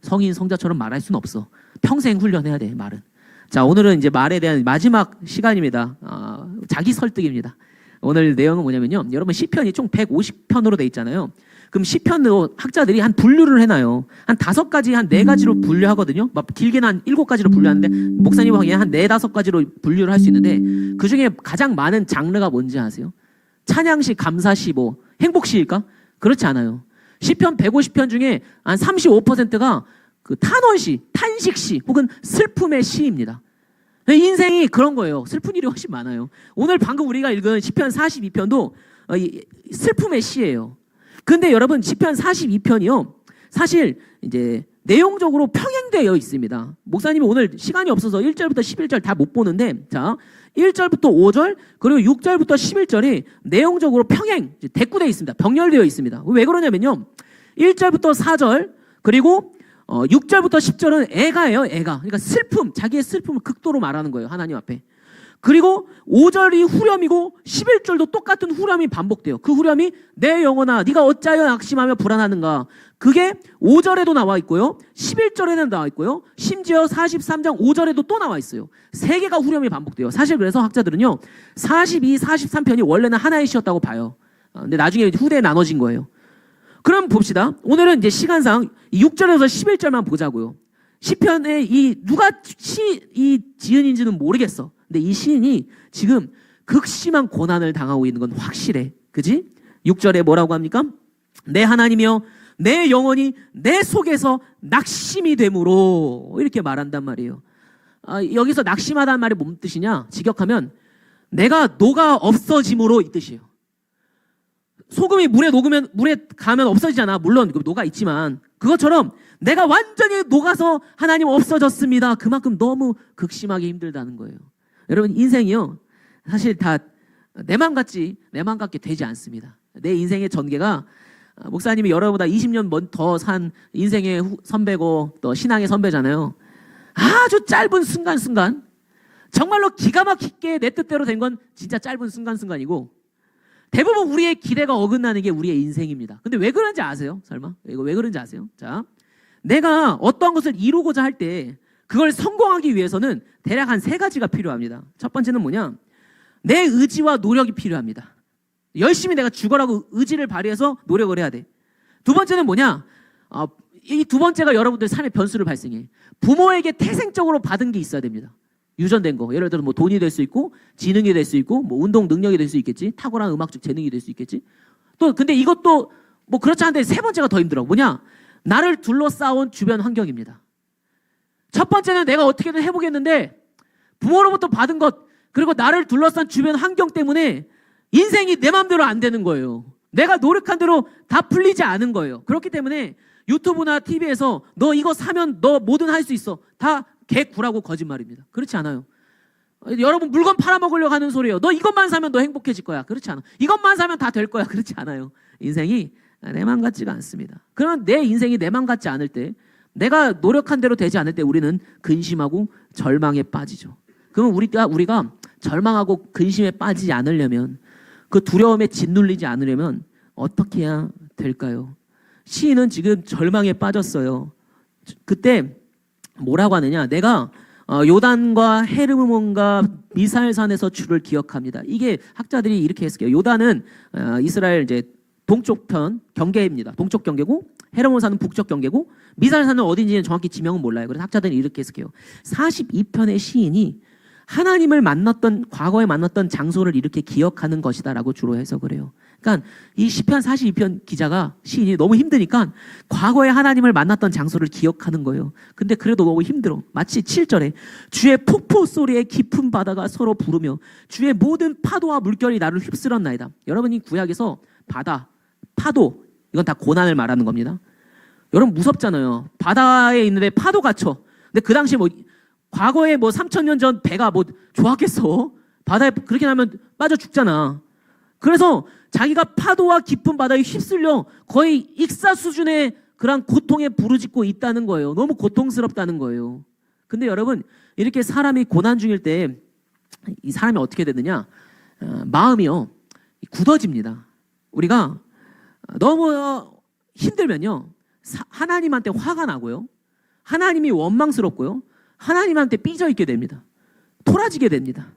성인 성자처럼 말할 수는 없어. 평생 훈련해야 돼 말은. 자 오늘은 이제 말에 대한 마지막 시간입니다. 아, 자기 설득입니다. 오늘 내용은 뭐냐면요. 여러분 시편이 총 150편으로 돼 있잖아요. 그럼 시편으로 학자들이 한 분류를 해놔요. 한 다섯 가지, 한 네 가지로 분류하거든요. 막 길게는 한 일곱 가지로 분류하는데 목사님 하기엔 한네 다섯 가지로 분류를 할 수 있는데 그 중에 가장 많은 장르가 뭔지 아세요? 찬양시, 감사시, 뭐 행복시일까? 그렇지 않아요. 시편 150편 중에 한 35%가 그 탄원시, 탄식시 혹은 슬픔의 시입니다. 인생이 그런 거예요. 슬픈 일이 훨씬 많아요. 오늘 방금 우리가 읽은 시편 42편도 어, 슬픔의 시예요. 근데 여러분 시편 42편이요. 사실 이제 내용적으로 평행되어 있습니다. 목사님이 오늘 시간이 없어서 1절부터 11절 다 못 보는데 자, 1절부터 5절 그리고 6절부터 11절이 내용적으로 평행 대꾸되어 있습니다. 병렬되어 있습니다. 왜 그러냐면요. 1절부터 4절 그리고 어, 6절부터 10절은 애가예요, 애가. 그러니까 슬픔, 자기의 슬픔을 극도로 말하는 거예요, 하나님 앞에. 그리고 5절이 후렴이고 11절도 똑같은 후렴이 반복돼요. 그 후렴이 내 영혼아 네가 어찌하여 낙심하며 불안하는가. 그게 5절에도 나와 있고요. 11절에는 나와 있고요. 심지어 43장 5절에도 또 나와 있어요. 세 개가 후렴이 반복돼요. 사실 그래서 학자들은요. 42, 43편이 원래는 하나의 시였다고 봐요. 어, 근데 나중에 후대에 나눠진 거예요. 그럼 봅시다. 오늘은 이제 시간상 6절에서 11절만 보자고요. 시편에 이 누가 시 이 지은인지는 모르겠어. 근데 이 시인이 지금 극심한 고난을 당하고 있는 건 확실해. 그지? 6절에 뭐라고 합니까? 내 하나님이여 내 영혼이 내 속에서 낙심이 되므로 이렇게 말한단 말이에요. 아, 여기서 낙심하다는 말이 뭔 뜻이냐? 직역하면 내가 녹아 없어짐으로 이 뜻이에요. 소금이 물에 녹으면 물에 가면 없어지잖아. 물론 그 녹아 있지만 그것처럼 내가 완전히 녹아서 하나님 없어졌습니다. 그만큼 너무 극심하게 힘들다는 거예요. 여러분 인생이요 사실 다 내 맘 같지 내 맘 같게 되지 않습니다. 내 인생의 전개가 아, 목사님이 여러분보다 20년 더 산 인생의 후- 선배고 또 신앙의 선배잖아요. 아주 짧은 순간순간 정말로 기가 막히게 내 뜻대로 된 건 진짜 짧은 순간순간이고 대부분 우리의 기대가 어긋나는 게 우리의 인생입니다. 근데 왜 그런지 아세요? 설마? 이거 왜 그런지 아세요? 자, 내가 어떠한 것을 이루고자 할 때 그걸 성공하기 위해서는 대략 한 세 가지가 필요합니다. 첫 번째는 뭐냐? 내 의지와 노력이 필요합니다. 열심히 내가 죽어라고 의지를 발휘해서 노력을 해야 돼. 두 번째는 뭐냐? 어, 이두 번째가 여러분들 삶의 변수를 발생해. 부모에게 태생적으로 받은 게 있어야 됩니다. 유전된 거. 예를 들어 뭐 돈이 될 수 있고 지능이 될 수 있고 뭐 운동 능력이 될 수 있겠지. 탁월한 음악적 재능이 될 수 있겠지. 또 근데 이것도 뭐 그렇지 않은데 세 번째가 더 힘들어. 뭐냐? 나를 둘러싸온 주변 환경입니다. 첫 번째는 내가 어떻게든 해보겠는데 부모로부터 받은 것 그리고 나를 둘러싼 주변 환경 때문에 인생이 내 마음대로 안 되는 거예요. 내가 노력한 대로 다 풀리지 않은 거예요. 그렇기 때문에 유튜브나 TV에서 너 이거 사면 너 뭐든 할 수 있어. 다 개구라고 거짓말입니다. 그렇지 않아요. 어, 여러분 물건 팔아먹으려고 하는 소리예요. 너 이것만 사면 너 행복해질 거야. 그렇지 않아. 이것만 사면 다 될 거야. 그렇지 않아요. 인생이 내 맘 같지가 않습니다. 그러면 내 인생이 내 맘 같지 않을 때 내가 노력한 대로 되지 않을 때 우리는 근심하고 절망에 빠지죠. 그러면 우리가 우리가 절망하고 근심에 빠지지 않으려면 그 두려움에 짓눌리지 않으려면 어떻게 해야 될까요? 시인은 지금 절망에 빠졌어요. 그때 뭐라고 하느냐? 내가 어, 요단과 헤르몬과 미사일산에서 주를 기억합니다. 이게 학자들이 이렇게 했어요. 요단은 어, 이스라엘 이제 동쪽 편 경계입니다. 동쪽 경계고 헤르몬산은 북쪽 경계고 미사일산은 어딘지는 정확히 지명은 몰라요. 그래서 학자들이 이렇게 해석해요. 42편의 시인이 하나님을 만났던 과거에 만났던 장소를 이렇게 기억하는 것이다라고 주로 해석을 해요. 그러니까 이 시편 42편 기자가 시인이 너무 힘드니까 과거에 하나님을 만났던 장소를 기억하는 거예요. 근데 그래도 너무 힘들어. 마치 7절에 주의 폭포 소리에 깊은 바다가 서로 부르며 주의 모든 파도와 물결이 나를 휩쓸었나이다. 여러분이 구약에서 바다, 파도 이건 다 고난을 말하는 겁니다. 여러분 무섭잖아요. 바다에 있는데 파도가 쳐. 근데 그 당시에 뭐 과거에 뭐 3천 년 전 배가 뭐 좋았겠어? 바다에 그렇게 나면 빠져 죽잖아. 그래서 자기가 파도와 깊은 바다에 휩쓸려 거의 익사 수준의 그런 고통에 부르짖고 있다는 거예요. 너무 고통스럽다는 거예요. 근데 여러분 이렇게 사람이 고난 중일 때 이 사람이 어떻게 되느냐? 어, 마음이요 굳어집니다. 우리가 너무 힘들면요 사- 하나님한테 화가 나고요. 하나님이 원망스럽고요. 하나님한테 삐져 있게 됩니다. 토라지게 됩니다.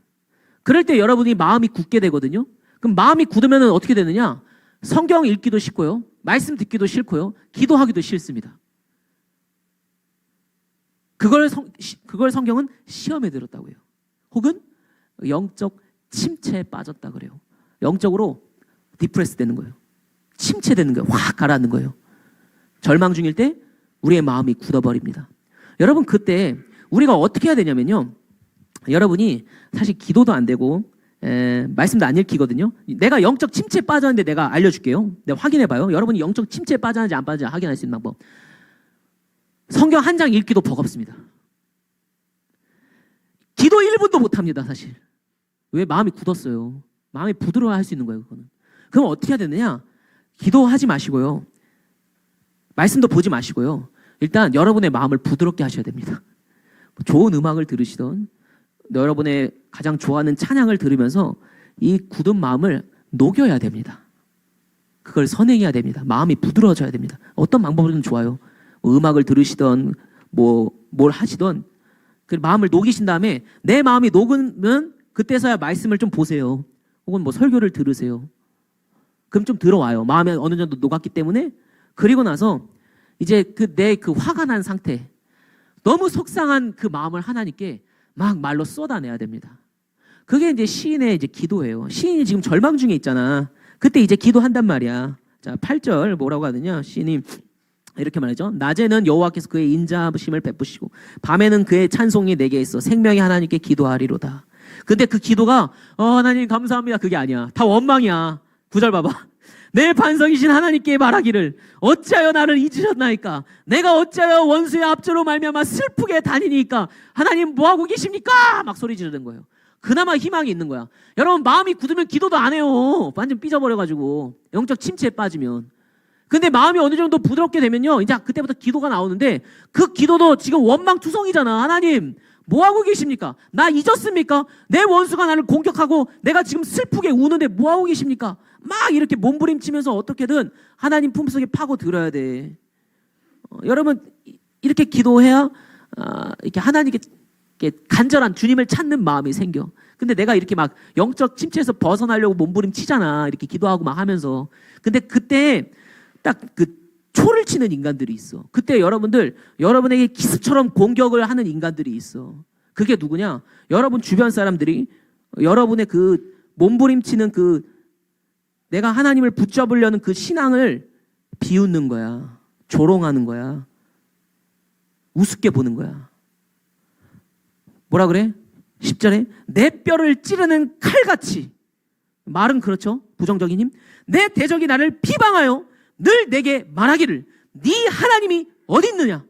그럴 때 여러분이 마음이 굳게 되거든요. 그럼 마음이 굳으면 어떻게 되느냐? 성경 읽기도 싫고요. 말씀 듣기도 싫고요. 기도하기도 싫습니다. 그걸 성, 시- 그걸 성경은 시험에 들었다고 해요. 혹은 영적 침체에 빠졌다 그래요. 영적으로 디프레스 되는 거예요. 침체되는 거예요. 확 가라앉는 거예요. 절망 중일 때 우리의 마음이 굳어버립니다. 여러분 그때 우리가 어떻게 해야 되냐면요. 여러분이 사실 기도도 안 되고 에, 말씀도 안 읽히거든요. 내가 영적 침체에 빠졌는데 내가 알려줄게요. 내가 확인해봐요. 여러분이 영적 침체에 빠졌는지 안 빠졌는지 확인할 수 있는 방법. 성경 한 장 읽기도 버겁습니다. 기도 1분도 못합니다, 사실. 왜 마음이 굳었어요. 마음이 부드러워 할 수 있는 거예요, 그거는. 그럼 어떻게 해야 되느냐? 기도하지 마시고요. 말씀도 보지 마시고요. 일단 여러분의 마음을 부드럽게 하셔야 됩니다. 좋은 음악을 들으시던 여러분의 가장 좋아하는 찬양을 들으면서 이 굳은 마음을 녹여야 됩니다. 그걸 선행해야 됩니다. 마음이 부드러워져야 됩니다. 어떤 방법이든 좋아요. 뭐 음악을 들으시던 뭐 뭘 하시던 그 마음을 녹이신 다음에 내 마음이 녹으면 그때서야 말씀을 좀 보세요. 혹은 뭐 설교를 들으세요. 그럼 좀 들어와요. 마음에 어느 정도 녹았기 때문에 그리고 나서 이제 그 내그 화가 난 상태 너무 속상한 그 마음을 하나님께 막 말로 쏟아내야 됩니다. 그게 이제 시인의 이제 기도예요. 시인이 지금 절망 중에 있잖아. 그때 이제 기도한단 말이야. 자, 8절 뭐라고 하느냐? 시인이 이렇게 말하죠. 낮에는 여호와께서 그의 인자하심을 베푸시고 밤에는 그의 찬송이 내게 있어 생명의 하나님께 기도하리로다. 근데 그 기도가 어 하나님 감사합니다. 그게 아니야. 다 원망이야. 구절 봐봐. 내 반석이신 하나님께 말하기를 어찌하여 나를 잊으셨나이까? 내가 어찌하여 원수의 앞조로 말미암아 슬프게 다니니까? 하나님 뭐하고 계십니까? 막 소리 지르는 거예요. 그나마 희망이 있는 거야. 여러분 마음이 굳으면 기도도 안 해요. 완전 삐져버려가지고. 영적 침체에 빠지면. 근데 마음이 어느 정도 부드럽게 되면요 이제 그때부터 기도가 나오는데 그 기도도 지금 원망투성이잖아. 하나님 뭐하고 계십니까? 나 잊었습니까? 내 원수가 나를 공격하고 내가 지금 슬프게 우는데 뭐하고 계십니까 막 이렇게 몸부림치면서 어떻게든 하나님 품속에 파고 들어야 돼. 어, 여러분 이- 이렇게 기도해야 아, 이렇게 하나님께 간절한 주님을 찾는 마음이 생겨. 근데 내가 이렇게 막 영적 침체에서 벗어나려고 몸부림치잖아. 이렇게 기도하고 막 하면서. 근데 그때 딱 그 초를 치는 인간들이 있어. 그때 여러분들 여러분에게 기습처럼 공격을 하는 인간들이 있어. 그게 누구냐? 여러분 주변 사람들이 여러분의 그 몸부림치는 그 내가 하나님을 붙잡으려는 그 신앙을 비웃는 거야. 조롱하는 거야. 우습게 보는 거야. 뭐라 그래? 10절에 내 뼈를 찌르는 칼같이 말은 그렇죠. 부정적인 힘. 내 대적이 나를 비방하여 늘 내게 말하기를 네 하나님이 어디 있느냐?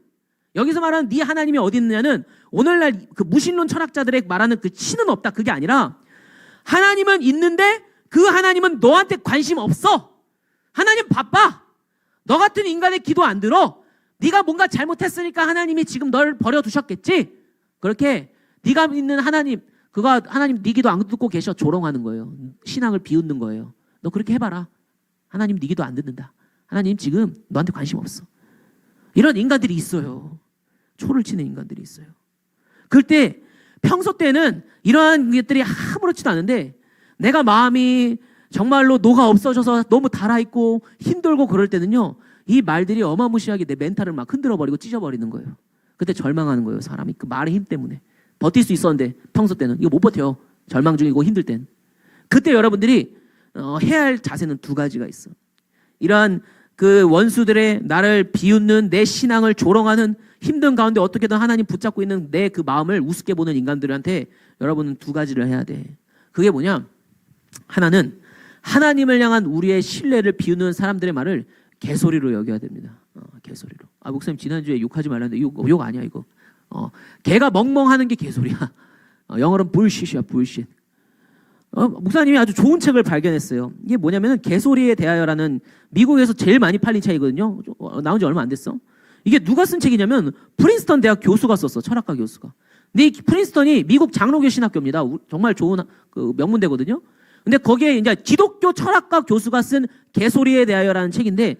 여기서 말하는 네 하나님이 어디 있느냐는 오늘날 그 무신론 철학자들의 말하는 그 신은 없다 그게 아니라 하나님은 있는데 그 하나님은 너한테 관심 없어. 하나님 바빠. 너 같은 인간의 기도 안 들어. 네가 뭔가 잘못했으니까 하나님이 지금 널 버려 두셨겠지. 그렇게 네가 믿는 하나님 그가 하나님 네 기도 안 듣고 계셔 조롱하는 거예요. 신앙을 비웃는 거예요. 너 그렇게 해봐라. 하나님 네 기도 안 듣는다. 하나님 지금 너한테 관심 없어. 이런 인간들이 있어요. 초를 치는 인간들이 있어요. 그때 평소 때는 이러한 것들이 아무렇지도 않은데 내가 마음이 정말로 노가 없어져서 너무 달아있고 힘들고 그럴 때는요 이 말들이 어마무시하게 내 멘탈을 막 흔들어버리고 찢어버리는 거예요. 그때 절망하는 거예요 사람이. 그 말의 힘 때문에. 버틸 수 있었는데 평소 때는. 이거 못 버텨 절망 중이고 힘들 땐. 그때 여러분들이 어, 해야 할 자세는 두 가지가 있어. 이러한 그 원수들의 나를 비웃는 내 신앙을 조롱하는 힘든 가운데 어떻게든 하나님 붙잡고 있는 내 그 마음을 우습게 보는 인간들한테 여러분은 두 가지를 해야 돼. 그게 뭐냐? 하나는 하나님을 향한 우리의 신뢰를 비우는 사람들의 말을 개소리로 여겨야 됩니다. 어, 개소리로. 아 목사님 지난주에 욕하지 말라는데 욕, 욕 아니야 이거. 어, 개가 멍멍하는 게 개소리야. 어, 영어로는 불쉿이야 불쉿. 어, 목사님이 아주 좋은 책을 발견했어요. 이게 뭐냐면은 개소리에 대하여라는 미국에서 제일 많이 팔린 책이거든요. 어, 나온 지 얼마 안 됐어. 이게 누가 쓴 책이냐면 프린스턴 대학 교수가 썼어. 철학과 교수가. 근데 이 프린스턴이 미국 장로교 신학교입니다. 우- 정말 좋은 하- 그 명문대거든요. 근데 거기에 이제 기독교 철학가 교수가 쓴 개소리에 대하여라는 책인데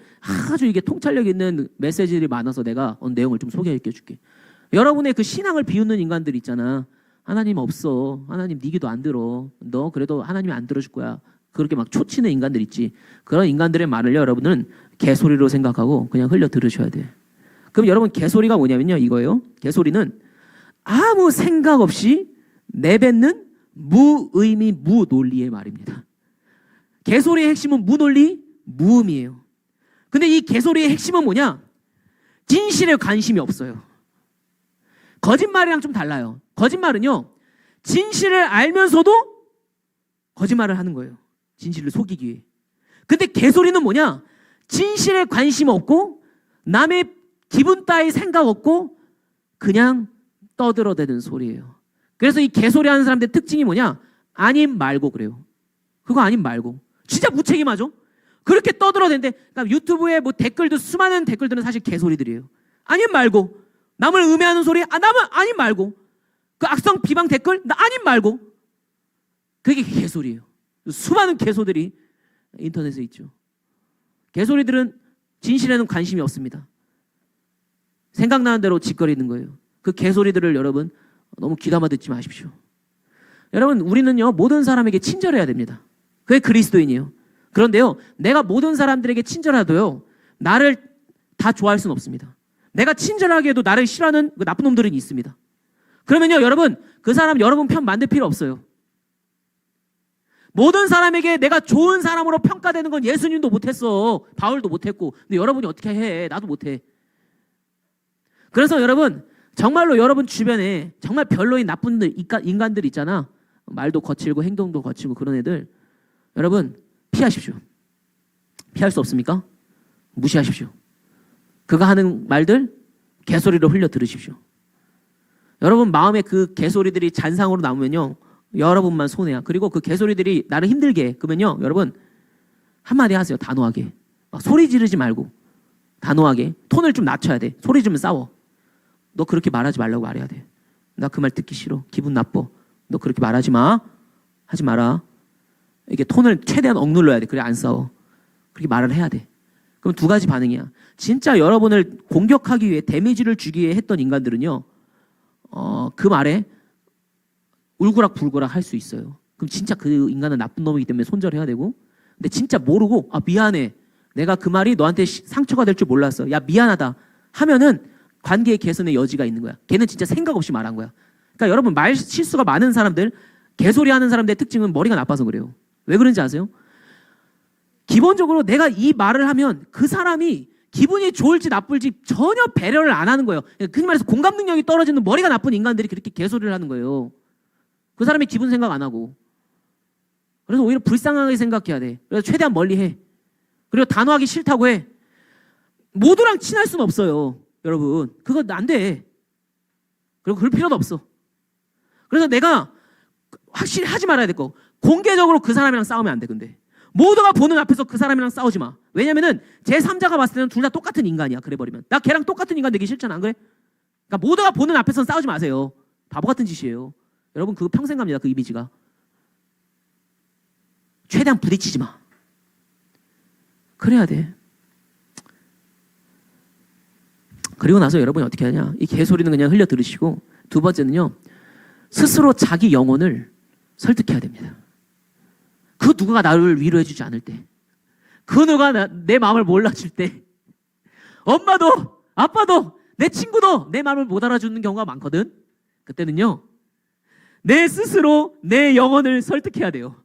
아주 이게 통찰력 있는 메시지들이 많아서 내가 오늘 내용을 좀 소개해 줄게. 여러분의 그 신앙을 비웃는 인간들 있잖아. 하나님 없어. 하나님 네 기도 안 들어. 너 그래도 하나님이 안 들어줄 거야. 그렇게 막 초치는 인간들 있지. 그런 인간들의 말을 여러분은 개소리로 생각하고 그냥 흘려 들으셔야 돼. 그럼 여러분 개소리가 뭐냐면요. 이거예요. 개소리는 아무 생각 없이 내뱉는 무의미 무논리의 말입니다. 개소리의 핵심은 무논리 무음이에요. 근데 이 개소리의 핵심은 뭐냐? 진실에 관심이 없어요. 거짓말이랑 좀 달라요. 거짓말은요. 진실을 알면서도 거짓말을 하는 거예요. 진실을 속이기 위해. 근데 개소리는 뭐냐? 진실에 관심 없고 남의 기분 따위 생각 없고 그냥 떠들어대는 소리예요. 그래서 이 개소리 하는 사람들 특징이 뭐냐? 아님 말고 그래요. 그거 아님 말고. 진짜 무책임하죠? 그렇게 떠들어대는데 그러니까 유튜브에 뭐 댓글도 수많은 댓글들은 사실 개소리들이에요. 아님 말고. 남을 음해하는 소리 아 남은 아님 말고. 그 악성 비방 댓글 나 아님 말고. 그게 개소리예요. 수많은 개소들이 인터넷에 있죠. 개소리들은 진실에는 관심이 없습니다. 생각나는 대로 짓거리는 거예요. 그 개소리들을 여러분 너무 귀담아 듣지 마십시오. 여러분 우리는요 모든 사람에게 친절해야 됩니다. 그게 그리스도인이에요. 그런데요 내가 모든 사람들에게 친절하도요 나를 다 좋아할 수는 없습니다. 내가 친절하게 해도 나를 싫어하는 그 나쁜 놈들은 있습니다. 그러면요 여러분 그 사람 여러분 편 만들 필요 없어요. 모든 사람에게 내가 좋은 사람으로 평가되는 건 예수님도 못했어. 바울도 못했고. 근데 여러분이 어떻게 해? 나도 못해. 그래서 여러분 정말로 여러분 주변에 정말 별로인 나쁜 인간들 있잖아. 말도 거칠고 행동도 거칠고 그런 애들 여러분 피하십시오. 피할 수 없습니까? 무시하십시오. 그가 하는 말들 개소리로 흘려 들으십시오. 여러분 마음에 그 개소리들이 잔상으로 남으면요. 여러분만 손해야. 그리고 그 개소리들이 나를 힘들게 해. 그러면요. 여러분 한마디 하세요. 단호하게. 막 소리 지르지 말고 단호하게 톤을 좀 낮춰야 돼. 소리 지르면 싸워. 너 그렇게 말하지 말라고 말해야 돼. 나 그 말 듣기 싫어. 기분 나빠. 너 그렇게 말하지 마. 하지 마라. 이게 톤을 최대한 억눌러야 돼. 그래 안 싸워. 그렇게 말을 해야 돼. 그럼 두 가지 반응이야. 진짜 여러분을 공격하기 위해 데미지를 주기 위해 했던 인간들은요. 어, 그 말에 울그락불그락 할 수 있어요. 그럼 진짜 그 인간은 나쁜 놈이기 때문에 손절해야 되고 근데 진짜 모르고 아 미안해. 내가 그 말이 너한테 시- 상처가 될 줄 몰랐어. 야 미안하다. 하면은 관계 개선의 여지가 있는 거야. 걔는 진짜 생각 없이 말한 거야. 그러니까 여러분 말 실수가 많은 사람들, 개소리 하는 사람들의 특징은 머리가 나빠서 그래요. 왜 그런지 아세요? 기본적으로 내가 이 말을 하면 그 사람이 기분이 좋을지 나쁠지 전혀 배려를 안 하는 거예요. 그러니까 그 말해서 공감 능력이 떨어지는 머리가 나쁜 인간들이 그렇게 개소리를 하는 거예요. 그 사람의 기분 생각 안 하고. 그래서 오히려 불쌍하게 생각해야 돼. 그래서 최대한 멀리 해. 그리고 단호하기 싫다고 해. 모두랑 친할 수는 없어요. 여러분. 그거 안 돼. 그리고 그럴 필요도 없어. 그래서 내가 확실히 하지 말아야 될 거. 공개적으로 그 사람이랑 싸우면 안 돼, 근데. 모두가 보는 앞에서 그 사람이랑 싸우지 마. 왜냐면은 제3자가 봤을 때는 둘 다 똑같은 인간이야. 그래버리면. 나 걔랑 똑같은 인간 되기 싫잖아. 안 그래? 그러니까 모두가 보는 앞에서는 싸우지 마세요. 바보 같은 짓이에요. 여러분 그거 평생 갑니다. 그 이미지가. 최대한 부딪히지 마. 그래야 돼. 그리고 나서 여러분이 어떻게 하냐? 이 개소리는 그냥 흘려 들으시고 두 번째는요. 스스로 자기 영혼을 설득해야 됩니다. 그 누가 나를 위로해 주지 않을 때. 그 누가 나, 내 마음을 몰라줄 때. 엄마도 아빠도 내 친구도 내 마음을 못 알아주는 경우가 많거든. 그때는요. 내 스스로 내 영혼을 설득해야 돼요.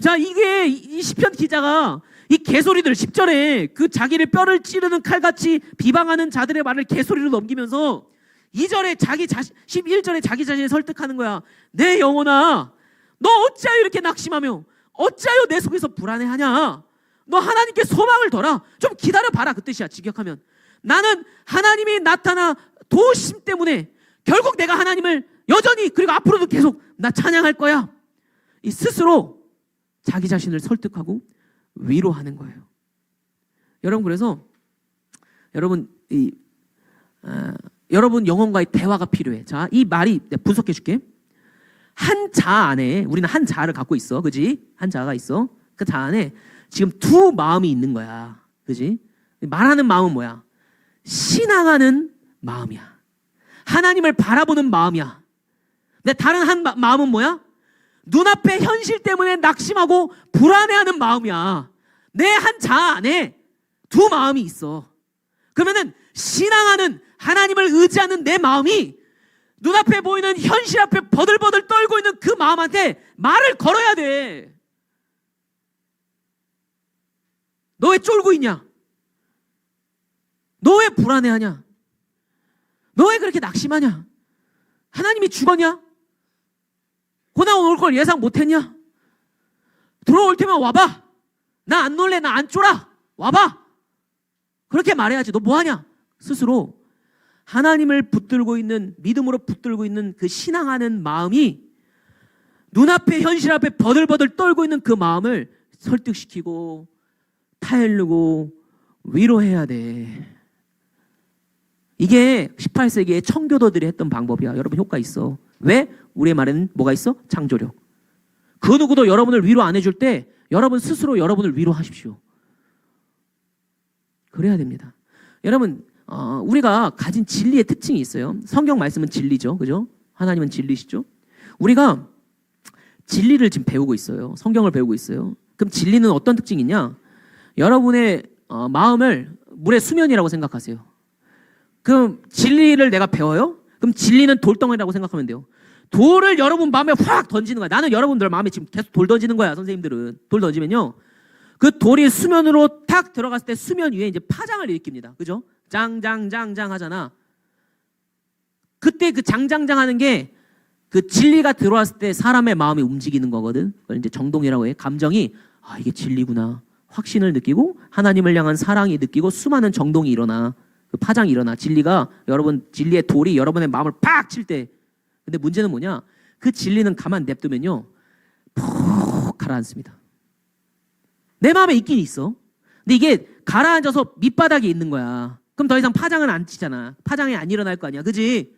자, 이게 이 시편 기자가 이 개소리들 10절에 그 자기를 뼈를 찌르는 칼같이 비방하는 자들의 말을 개소리로 넘기면서 2절에 자기 자신 11절에 자기 자신을 설득하는 거야. 내 영혼아, 너 어찌하여 이렇게 낙심하며 어찌하여 내 속에서 불안해하냐? 너 하나님께 소망을 둬라. 좀 기다려 봐라. 그 뜻이야. 직역하면 나는 하나님이 나타나 도우심 때문에 결국 내가 하나님을 여전히 그리고 앞으로도 계속 나 찬양할 거야. 이 스스로 자기 자신을 설득하고 위로하는 거예요. 여러분 그래서 여러분 이 아, 여러분 영혼과의 대화가 필요해. 자, 이 말이 분석해 줄게. 한 자 안에 우리는 한 자를 갖고 있어, 그지? 한 자가 있어. 그 자 안에 지금 두 마음이 있는 거야, 그지? 말하는 마음은 뭐야? 신앙하는 마음이야. 하나님을 바라보는 마음이야. 근데 다른 한 마, 마음은 뭐야? 눈앞의 현실 때문에 낙심하고 불안해하는 마음이야. 내 한 자 안에 두 마음이 있어. 그러면은 신앙하는 하나님을 의지하는 내 마음이 눈앞에 보이는 현실 앞에 버들버들 떨고 있는 그 마음한테 말을 걸어야 돼. 너 왜 쫄고 있냐? 너 왜 불안해하냐? 너 왜 그렇게 낙심하냐? 하나님이 죽었냐? 고난 올 걸 예상 못 했냐? 들어올 테면 와봐. 나 안 놀래, 나 안 쫄아. 와봐. 그렇게 말해야지. 너 뭐하냐? 스스로 하나님을 붙들고 있는 믿음으로 붙들고 있는 그 신앙하는 마음이 눈앞에 현실 앞에 버들버들 떨고 있는 그 마음을 설득시키고 타일르고 위로해야 돼. 이게 18세기의 청교도들이 했던 방법이야. 여러분 효과 있어. 왜? 우리의 말에는 뭐가 있어? 창조력. 그 누구도 여러분을 위로 안 해줄 때 여러분 스스로 여러분을 위로하십시오. 그래야 됩니다. 여러분, 어, 우리가 가진 진리의 특징이 있어요. 성경 말씀은 진리죠. 그죠? 하나님은 진리시죠? 우리가 진리를 지금 배우고 있어요. 성경을 배우고 있어요. 그럼 진리는 어떤 특징이 냐? 여러분의 어, 마음을 물의 수면이라고 생각하세요. 그럼 진리를 내가 배워요? 그럼 진리는 돌덩이라고 생각하면 돼요. 돌을 여러분 마음에 확 던지는 거야. 나는 여러분들 마음에 지금 계속 돌 던지는 거야. 선생님들은 돌 던지면요. 그 돌이 수면으로 탁 들어갔을 때 수면 위에 이제 파장을 일으킵니다. 그죠? 짱짱짱짱 하잖아. 그때 그 장장장 하는 게 그 진리가 들어왔을 때 사람의 마음이 움직이는 거거든. 그걸 이제 정동이라고 해. 감정이 아 이게 진리구나. 확신을 느끼고 하나님을 향한 사랑이 느끼고 수많은 정동이 일어나. 그 파장이 일어나. 진리가 여러분 진리의 돌이 여러분의 마음을 팍 칠 때. 근데 문제는 뭐냐? 그 진리는 가만 냅두면요. 푹 가라앉습니다. 내 마음에 있긴 있어. 근데 이게 가라앉아서 밑바닥에 있는 거야. 그럼 더 이상 파장은 안 치잖아. 파장이 안 일어날 거 아니야. 그지?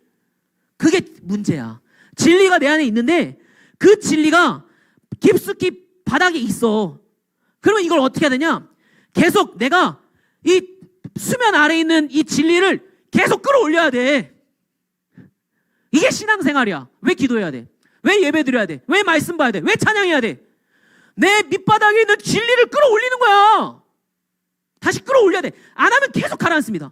그게 문제야. 진리가 내 안에 있는데 그 진리가 깊숙이 바닥에 있어. 그러면 이걸 어떻게 해야 되냐? 계속 내가 이 수면 아래에 있는 이 진리를 계속 끌어올려야 돼. 이게 신앙생활이야. 왜 기도해야 돼? 왜 예배 드려야 돼? 왜 말씀 봐야 돼? 왜 찬양해야 돼? 내 밑바닥에 있는 진리를 끌어올리는 거야. 다시 끌어올려야 돼. 안 하면 계속 가라앉습니다.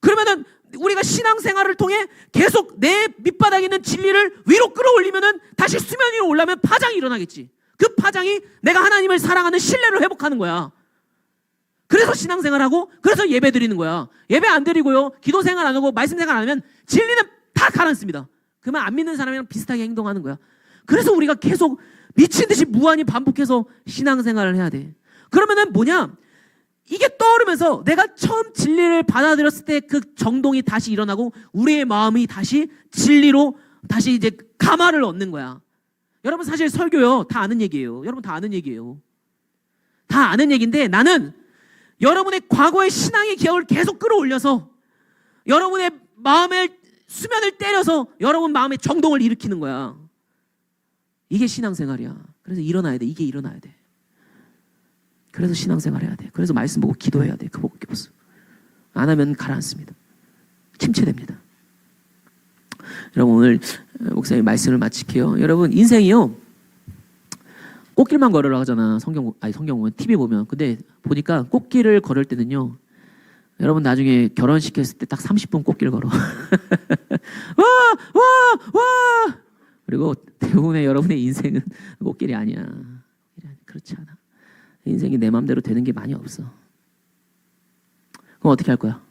그러면은 우리가 신앙생활을 통해 계속 내 밑바닥에 있는 진리를 위로 끌어올리면은 다시 수면 위로 올라면 파장이 일어나겠지. 그 파장이 내가 하나님을 사랑하는 신뢰를 회복하는 거야. 그래서 신앙생활하고 그래서 예배 드리는 거야. 예배 안 드리고요. 기도 생활 안 하고 말씀 생활 안 하면 진리는 다 가라앉습니다. 그러면 안 믿는 사람이랑 비슷하게 행동하는 거야. 그래서 우리가 계속 미친 듯이 무한히 반복해서 신앙생활을 해야 돼. 그러면은 뭐냐? 이게 떠오르면서 내가 처음 진리를 받아들였을 때 그 정동이 다시 일어나고 우리의 마음이 다시 진리로 다시 이제 감화를 얻는 거야. 여러분 사실 설교요 다 아는 얘기예요. 여러분 다 아는 얘기예요. 다 아는 얘기인데 나는 여러분의 과거의 신앙의 기억을 계속 끌어올려서 여러분의 마음의 수면을 때려서 여러분 마음의 정동을 일으키는 거야. 이게 신앙생활이야. 그래서 일어나야 돼. 이게 일어나야 돼. 그래서 신앙생활 해야 돼. 그래서 말씀 보고 기도해야 돼. 그밖에 없어. 안 하면 가라앉습니다. 침체됩니다. 여러분 오늘 목사님 말씀을 마칠게요. 여러분 인생이요. 꽃길만 걸으라 하잖아. 성경 아니 성경 보면 TV 보면. 근데 보니까 꽃길을 걸을 때는요. 여러분 나중에 결혼시켰을 때 딱 30분 꽃길 걸어. 와! 와! 와! 그리고 대부분의 여러분의 인생은 꽃길이 아니야. 그렇지 않아. 인생이 내 마음대로 되는 게 많이 없어. 그럼 어떻게 할 거야?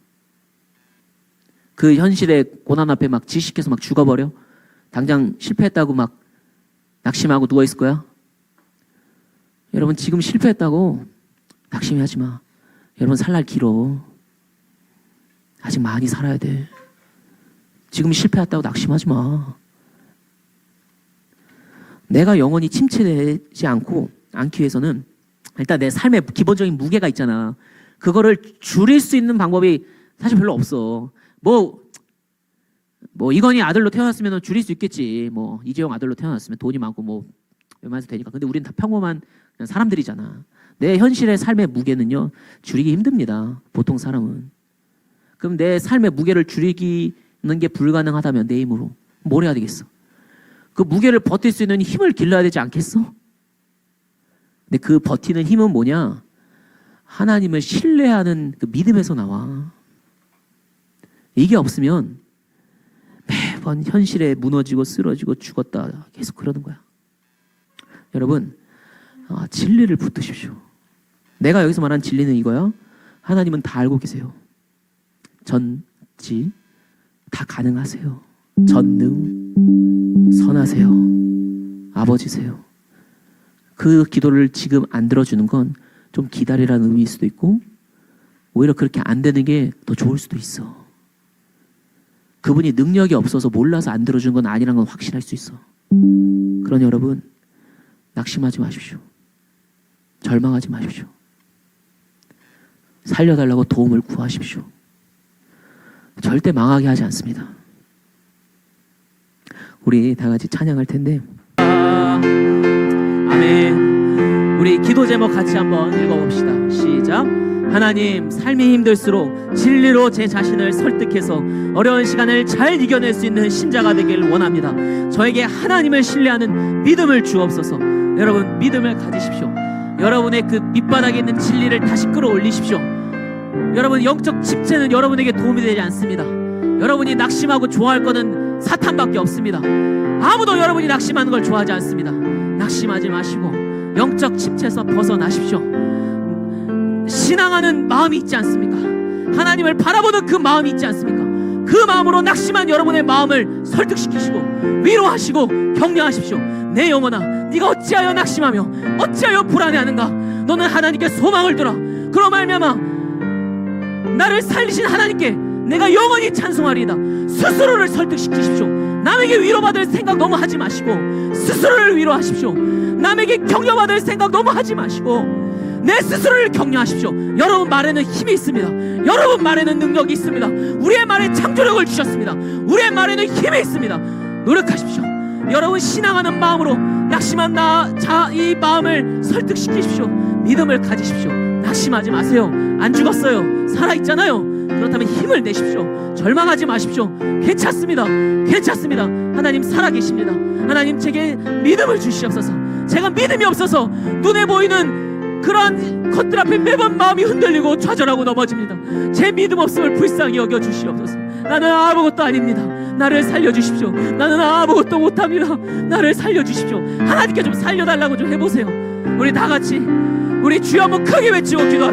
그 현실의 고난 앞에 막 질식해서 막 죽어버려? 당장 실패했다고 막 낙심하고 누워 있을 거야? 여러분 지금 실패했다고 낙심하지 마. 여러분 살날 길어. 아직 많이 살아야 돼. 지금 실패했다고 낙심하지 마. 내가 영원히 침체되지 않고 않기 위해서는 일단 내 삶의 기본적인 무게가 있잖아. 그거를 줄일 수 있는 방법이 사실 별로 없어. 뭐, 뭐 이건희 아들로 태어났으면 줄일 수 있겠지. 뭐 이재용 아들로 태어났으면 돈이 많고 뭐 웬만해서 되니까. 근데 우리는 다 평범한 사람들이잖아. 내 현실의 삶의 무게는요 줄이기 힘듭니다. 보통 사람은. 그럼 내 삶의 무게를 줄이기는 게 불가능하다면 내 힘으로 뭘 해야 되겠어? 그 무게를 버틸 수 있는 힘을 길러야 되지 않겠어? 근데 그 버티는 힘은 뭐냐? 하나님을 신뢰하는 그 믿음에서 나와. 이게 없으면 매번 현실에 무너지고 쓰러지고 죽었다 계속 그러는 거야. 여러분, 아, 진리를 붙드십시오. 내가 여기서 말한 진리는 이거야. 하나님은 다 알고 계세요. 전지 다 가능하세요. 전능 선하세요. 아버지세요. 그 기도를 지금 안 들어주는 건 좀 기다리라는 의미일 수도 있고 오히려 그렇게 안 되는 게 더 좋을 수도 있어. 그분이 능력이 없어서 몰라서 안 들어주는 건 아니란 건 확실할 수 있어. 그러니 여러분 낙심하지 마십시오. 절망하지 마십시오. 살려달라고 도움을 구하십시오. 절대 망하게 하지 않습니다. 우리 다 같이 찬양할 텐데. 아멘. 우리 기도 제목 같이 한번 읽어봅시다. 시작. 하나님, 삶이 힘들수록 진리로 제 자신을 설득해서 어려운 시간을 잘 이겨낼 수 있는 신자가 되길 원합니다. 저에게 하나님을 신뢰하는 믿음을 주옵소서. 여러분, 믿음을 가지십시오. 여러분의 그 밑바닥에 있는 진리를 다시 끌어올리십시오. 여러분, 영적 집체는 여러분에게 도움이 되지 않습니다. 여러분이 낙심하고 좋아할 거는 사탄밖에 없습니다. 아무도 여러분이 낙심하는 걸 좋아하지 않습니다. 낙심하지 마시고 영적 집체에서 벗어나십시오. 신앙하는 마음이 있지 않습니까? 하나님을 바라보는 그 마음이 있지 않습니까? 그 마음으로 낙심한 여러분의 마음을 설득시키시고 위로하시고 격려하십시오. 내 영혼아, 네가 어찌하여 낙심하며 어찌하여 불안해하는가? 너는 하나님께 소망을 들어. 그로 말미암아 나를 살리신 하나님께 내가 영원히 찬송하리이다. 스스로를 설득시키십시오. 남에게 위로받을 생각 너무 하지 마시고 스스로를 위로하십시오. 남에게 격려받을 생각 너무 하지 마시고 내 스스로를 격려하십시오. 여러분 말에는 힘이 있습니다. 여러분 말에는 능력이 있습니다. 우리의 말에 창조력을 주셨습니다. 우리의 말에는 힘이 있습니다. 노력하십시오. 여러분 신앙하는 마음으로 낙심한 나 자 이 마음을 설득시키십시오. 믿음을 가지십시오. 낙심하지 마세요. 안 죽었어요. 살아 있잖아요. 그렇다면 힘을 내십시오. 절망하지 마십시오. 괜찮습니다. 괜찮습니다. 하나님 살아 계십니다. 하나님 제게 믿음을 주시옵소서. 제가 믿음이 없어서 눈에 보이는 그러한 것들 앞에 매번 마음이 흔들리고 좌절하고 넘어집니다. 제 믿음 없음을 불쌍히 여겨 주시옵소서. 나는 아무것도 아닙니다. 나를 살려 주십시오. 나는 아무것도 못합니다. 나를 살려 주십시오. 하나님께 좀 살려달라고 좀 해보세요. 우리 다 같이 우리 주여 한번 크게 외치고 기도합시다.